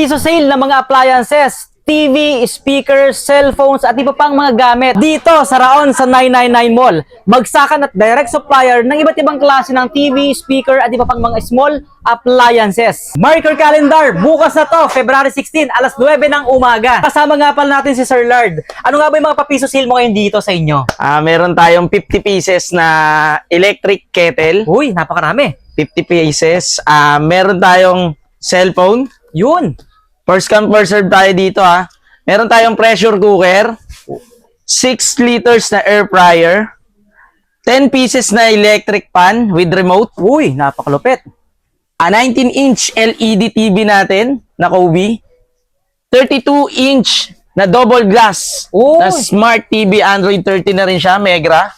piso sale ng mga appliances, TV, speakers, cellphones at iba pang mga gamit dito sa Raon sa 999 Mall. Bagsakan at direct supplier ng iba't ibang klase ng TV, speaker at iba pang mga small appliances. Marker calendar, bukas na to, February 16, alas 9 ng umaga. Kasama nga pala natin si Sir Lard. Ano nga ba yung mga papiso sale mo ngayon dito sa inyo? Ah, meron tayong 50 pieces na electric kettle, Uy, napakarami. 50 pieces. Ah, meron tayong cellphone. Yun. First come first serve tayo dito ha. Meron tayong pressure cooker, 6 liters na air fryer, 10 pieces na electric pan with remote, Uy, napakalupit. a 19-inch LED TV natin na Kobe, 32-inch na double glass Uy. na smart TV Android 13 na rin siya, Megra.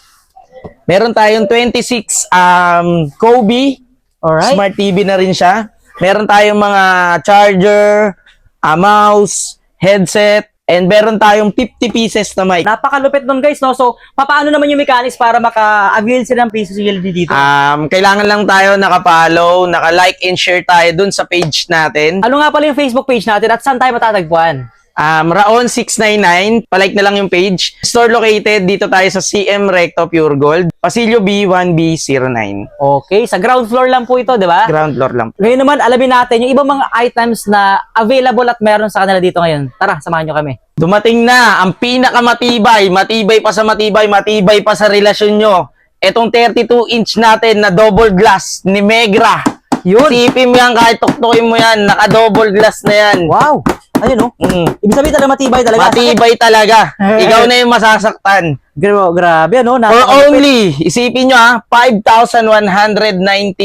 Meron tayong 26 um, Kobe Alright. Smart TV na rin siya. Meron tayong mga charger, a mouse, headset, and meron tayong 50 pieces na mic. Napakalupit nun guys, no? So, paano naman yung mechanics para maka-avail sila ng piso CLD dito? Um, kailangan lang tayo nakapollow, naka-like and share tayo dun sa page natin. ano nga pala yung Facebook page natin at saan tayo matatagpuan? Um, Raon699, palike na lang yung page. Store located dito tayo sa CM Recto Pure Gold, Pasilyo B1B09. Okay, sa ground floor lang po ito, di ba? Ground floor lang. Ngayon naman, alamin natin yung ibang mga items na available at meron sa kanila dito ngayon. Tara, samahan nyo kami. Dumating na ang pinakamatibay, matibay pa sa matibay, matibay pa sa relasyon nyo. Etong 32 inch natin na double glass ni Megra. Yun! Sipin mo yan kahit tuktukin mo yan, naka-double glass na yan. Wow! Ayun, no? Mm. Ibig sabihin talaga matibay talaga. Matibay talaga. Ikaw na yung masasaktan. Gra- grabe, ano? For only, isipin nyo ha, 5,199.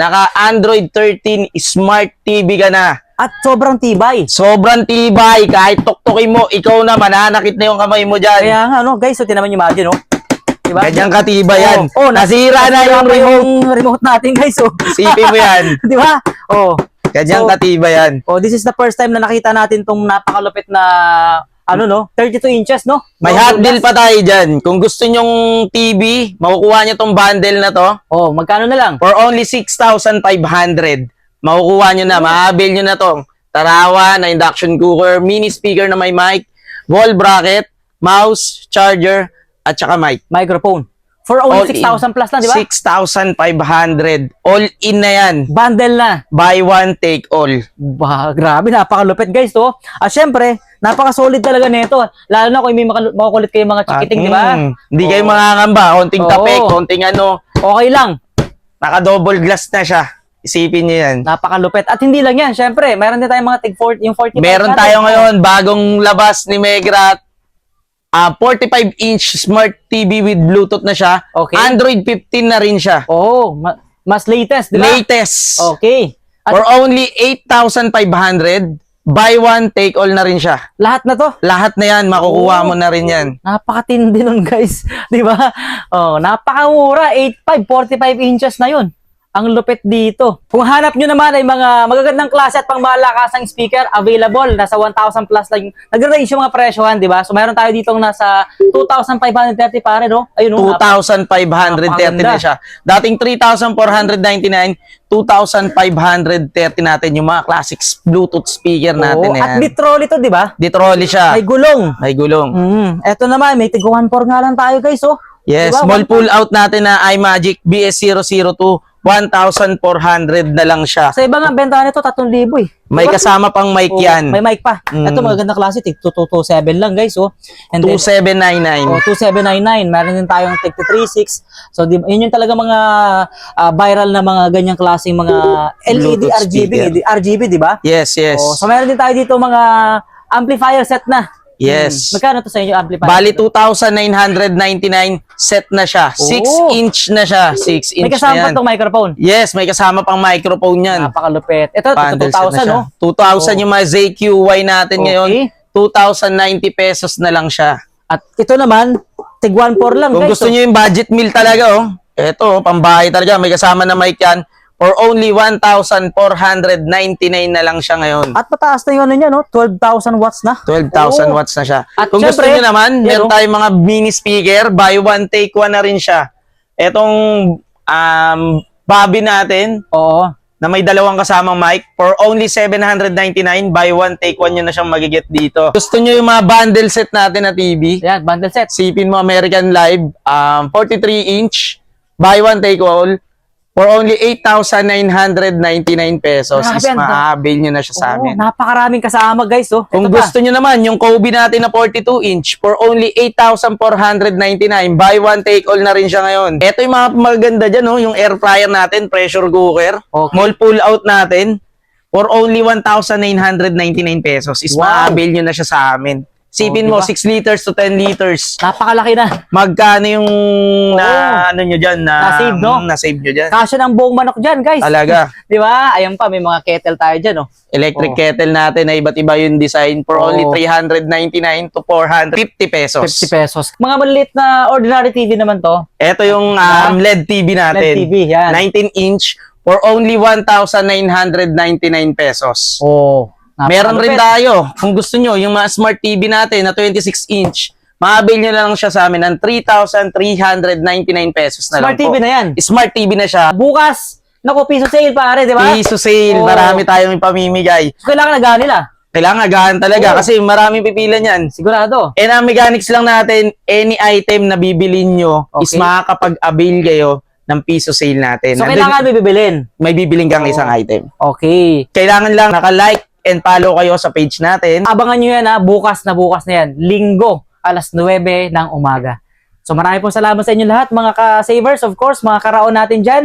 Naka-Android 13 Smart TV ka na. At sobrang tibay. Sobrang tibay. Kahit tuktukin mo, ikaw na, mananakit na yung kamay mo dyan. Kaya nga, no? Guys, so tinaman yung imagine, no? Diba? Ganyan katibay yan. Oh, oh, nasira na nasira yung pa remote. yung remote natin, guys. So, Isipin mo yan. di ba? Oh. Ganyan So, katibay yan. Oh, this is the first time na nakita natin tong napakalupit na ano no, 32 inches no. May No, hot deal pa tayo dyan. Kung gusto nyong TV, makukuha nyo tong bundle na to. Oh, magkano na lang? For only 6,500. Makukuha nyo na, maabil nyo na tong tarawa na induction cooker, mini speaker na may mic, wall bracket, mouse, charger, at saka mic. Microphone. For only All in. 6,000 plus lang, di ba? 6,500. All in na yan. Bundle na. Buy one, take all. Bah, grabe, napakalupit guys to. At syempre, napaka-solid talaga nito. Lalo na kung may makukulit kayo mga chikiting, di ba? Mm, Hindi kayo Oo. mangangamba. Konting Oo. tapik, konting ano. Okay lang. Naka-double glass na siya. Isipin niyo yan. Napakalupit. At hindi lang yan, syempre, meron din tayong mga tig 40, yung 45 Meron tayo ngayon, bagong labas ni Megra. Ah 45-inch smart TV with Bluetooth na siya. Okay. Android 15 na rin siya. Oh, ma- mas latest, di ba? Latest. Okay. At For only 8,500, buy one, take all na rin siya. lahat na to, Lahat na yan, makukuha Oh. mo na rin yan. Napakatindi nun, guys. Di ba? Oh, napakamura. 8.5, 45 inches na yun. Ang lupit dito. Kung hanap nyo naman ay mga magagandang klase at pang malakasang speaker, available. Nasa 1,000 plus lang. Nag-range yung mga presyohan, di ba? So, meron tayo dito nasa 2,530 pare, no? Ayun, no? 2,530 na siya. Dating 3,499, 2,530 natin yung mga classic Bluetooth speaker natin Oo, na At yan. bitrol ito, di ba? Ditrolli siya. May gulong. May gulong. Mm, eto naman, may tig 1.4 nga lang tayo, guys, oh. Yes, Diba? small pull out natin na iMagic BS002, 1,400 na lang siya. Sa iba nga, benta nito 3,000 eh. May Diba? kasama pang mic Oo, yan. May mic pa. Mm. Ito magaganda klase, tig 2227 lang guys, oh. And then, 2799. oh, 2799. Meron din tayong tig 36. So, di, yun yung talaga mga ah, viral na mga ganyang klaseng mga LED, Bluetooth RGB, speaker. RGB, di ba? Yes, yes. Oh, so, meron din tayo dito mga amplifier set na. Yes. Hmm. Magkano to sa inyo amplifier? Bali 2,999 set na siya. 6 Oo. inch na siya. 6 May inch kasama na pa yan. tong microphone. Yes, may kasama pang microphone yan. Napakalupit. Ito, Bundle set 2,000, na siya. no? 2,000 yung mga ZQY natin Okay. ngayon. 2,090 pesos na lang siya. At ito naman, tig 1.4 lang, Kung guys. gusto oh. niyo yung budget meal talaga, oh. Ito, pambahay talaga. May kasama na mic yan. For only 1,499 na lang siya ngayon. At mataas na yung ano niya, no? 12,000 watts na. 12,000 Oo. watts na siya. At Kung gusto syempre, niyo naman, meron tayong mga mini speaker, buy one, take one na rin siya. Etong um, Bobby natin, Oo. na may dalawang kasamang mic for only 799 buy one take one yun na siyang magigit dito. Gusto nyo yung mga bundle set natin na TV? Yan, bundle set. Sipin mo American Live, um, 43 inch, buy one take all, for only 8,999 pesos Grabe, is ang nyo na siya sa Oo, amin. napakaraming kasama guys, oh. Kung pa. gusto nyo naman, yung Kobe natin na 42 inch for only 8,499, buy one take all na rin siya ngayon. Ito yung mga maganda dyan, no? yung air fryer natin, pressure cooker, Okay. mall pull out natin, for only 1,999 pesos is Wow. maabil nyo na siya sa amin. Sipin Oh, mo, diba? 6 liters to 10 liters. Napakalaki na. Magkano yung na, ano nyo dyan? Na, Na-save, no? Na-save nyo dyan. Kasya ng buong manok dyan, guys. Talaga. Di ba? Ayan pa, may mga kettle tayo dyan, oh. Electric Oh. kettle natin na iba't iba yung design for Oh. only 399 to 450 pesos. 50 pesos. Mga maliit na ordinary TV naman to. Ito yung um, LED TV natin. LED TV, yan. 19 inch for only 1,999 pesos. Oh. Meron rin tayo. Kung gusto nyo, yung mga smart TV natin na 26 inch, maabil nyo na lang siya sa amin ng 3,399 pesos na Smart lang TV po. na yan. Smart TV na siya. Bukas, naku, piso sale pare, di ba? Piso sale, Oo. marami tayong ipamimigay. So, kailangan na nila. Kailangan agahan talaga Oo. kasi maraming pipila niyan. Sigurado. And ang mechanics lang natin, any item na bibilin nyo is Okay. makakapag-avail kayo ng piso sale natin. So, Nandun- kailangan may bibilin. may bibiling kang Oo. isang item. Okay. Kailangan lang naka-like and follow kayo sa page natin. Abangan nyo yan ha, bukas na bukas na yan. Linggo, alas 9 ng umaga. So marami pong salamat sa inyo lahat, mga ka-savers, of course, mga karaon natin dyan.